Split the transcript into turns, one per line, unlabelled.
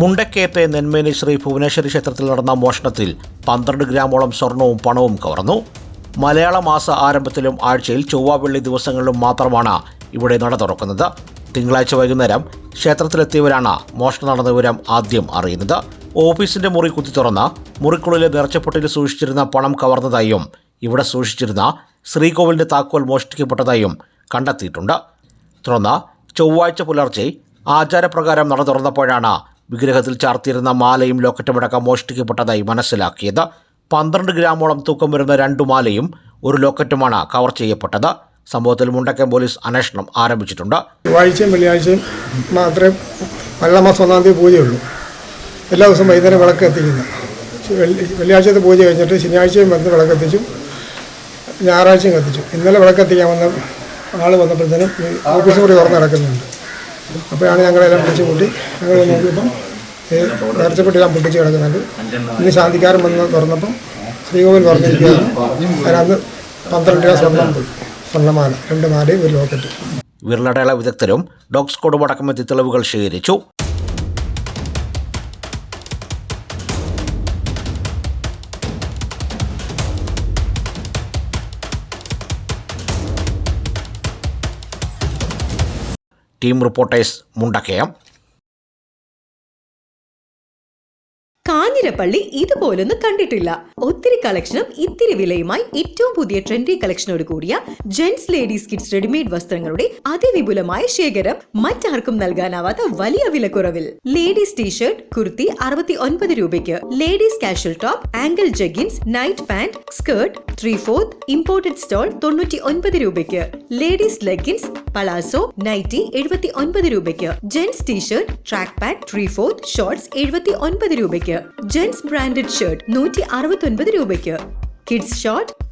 മുണ്ടക്കയത്തെ നെന്മേനി ശ്രീ ഭുവനേശ്വരി ക്ഷേത്രത്തിൽ നടന്ന മോഷണത്തിൽ പന്ത്രണ്ട് ഗ്രാമോളം സ്വർണവും പണവും കവർന്നു. മലയാള മാസ ആരംഭത്തിലും ആഴ്ചയിൽ ചൊവ്വ വെള്ളി ദിവസങ്ങളിലും മാത്രമാണ് ഇവിടെ നട തുറക്കുന്നത്. തിങ്കളാഴ്ച വൈകുന്നേരം ക്ഷേത്രത്തിലെത്തിയവരാണ് മോഷണം നടന്ന വിവരം ആദ്യം അറിയുന്നത്. ഓഫീസിന്റെ മുറി കുത്തി തുറന്ന് മുറിക്കുള്ളിലെ നേർച്ചപ്പെട്ടിയിൽ സൂക്ഷിച്ചിരുന്ന പണം കവർന്നതായും ഇവിടെ സൂക്ഷിച്ചിരുന്ന ശ്രീകോവിലിന്റെ താക്കോൽ മോഷ്ടിക്കപ്പെട്ടതായും കണ്ടെത്തിയിട്ടുണ്ട്. തുടർന്ന് ചൊവ്വാഴ്ച പുലർച്ചെ ആചാരപ്രകാരം നട തുറന്നപ്പോഴാണ് വിഗ്രഹത്തിൽ ചാർത്തിയിരുന്ന മാലയും ലോക്കറ്റുമടക്കം മോഷ്ടിക്കപ്പെട്ടതായി മനസ്സിലാക്കിയത്. പന്ത്രണ്ട് ഗ്രാമോളം തൂക്കം വരുന്ന രണ്ടു മാലയും ഒരു ലോക്കറ്റുമാണ് കവർ ചെയ്യപ്പെട്ടത്. സംഭവത്തിൽ മുണ്ടക്കം പോലീസ് അന്വേഷണം ആരംഭിച്ചിട്ടുണ്ട്.
ചൊവ്വാഴ്ചയും വെള്ളിയാഴ്ചയും മാത്രമേ മലയാള മാസം ഒന്നാം തീയതി പൂജയുള്ളൂ. എല്ലാ ദിവസവും വൈകുന്നേരം വിളക്ക് എത്തിക്കുന്നു വെള്ളി വെള്ളിയാഴ്ചത്തെ പൂജ കഴിഞ്ഞിട്ട് ശനിയാഴ്ചയും വന്ന് വിളക്കെത്തിച്ചു ഞായറാഴ്ചയും കത്തിച്ചു. ഇന്നലെ വിളക്കെത്തിക്കാൻ വന്ന ആൾ വന്നപ്പോഴത്തേനും ഓഫീസ് കൂടി തുറന്ന് കിടക്കുന്നുണ്ട്. അപ്പോഴാണ് ഞങ്ങളെല്ലാം പിടിച്ചു കൂട്ടി. ഞങ്ങൾ നോക്കിയപ്പം നേർച്ചപ്പെട്ടിയെല്ലാം പൊട്ടിച്ച് കിടക്കുന്നുണ്ട്. ഇന്ന് ശാന്തിക്കാരൻ വന്ന് തുറന്നപ്പം ശ്രീകോവിൽ തുറന്നിരിക്കുകയാണ് അതിനകത്ത് പന്ത്രണ്ട് രൂപ സ്വർണം പോയി. സ്വർണമാല രണ്ട് മാലയും ഒരു ലോക്കറ്റ്.
വിരലടയാള വിദഗ്ധരും ഡോഗ് അടക്കം എത്തി തെളിവുകൾ ശേഖരിച്ചു. Team reporters Mundakayam.
കാഞ്ഞിരപ്പള്ളി ഇതുപോലൊന്നും കണ്ടിട്ടില്ല. ഒത്തിരി കളക്ഷനും ഇത്തിരി വിലയുമായി ഏറ്റവും പുതിയ ട്രെൻഡി കളക്ഷനോട് കൂടിയ ജെന്റ്സ് ലേഡീസ് കിഡ്സ് റെഡിമെയ്ഡ് വസ്ത്രങ്ങളുടെ അതിവിപുലമായ ശേഖരം മറ്റാർക്കും നൽകാനാവാത്ത വലിയ വിലക്കുറവിൽ. ലേഡീസ് ടീഷർട്ട് കുർത്തി അറുപത്തി ഒൻപത് രൂപയ്ക്ക്. Ladies casual top ankle jeggings night pant skirt three fourth imported stole തൊണ്ണൂറ്റി ഒൻപത് രൂപയ്ക്ക്. ലേഡീസ് ലെഗിൻസ് പലാസോ നൈറ്റി എഴുപത്തി ഒൻപത് രൂപയ്ക്ക്. Gents T shirt track pant three fourth shorts എഴുപത്തി ഒൻപത് രൂപയ്ക്ക്. ജെന്റ്സ് ബ്രാൻഡഡ് ഷർട്ട് നൂറ്റി അറുപത്തി രൂപയ്ക്ക്. Kids short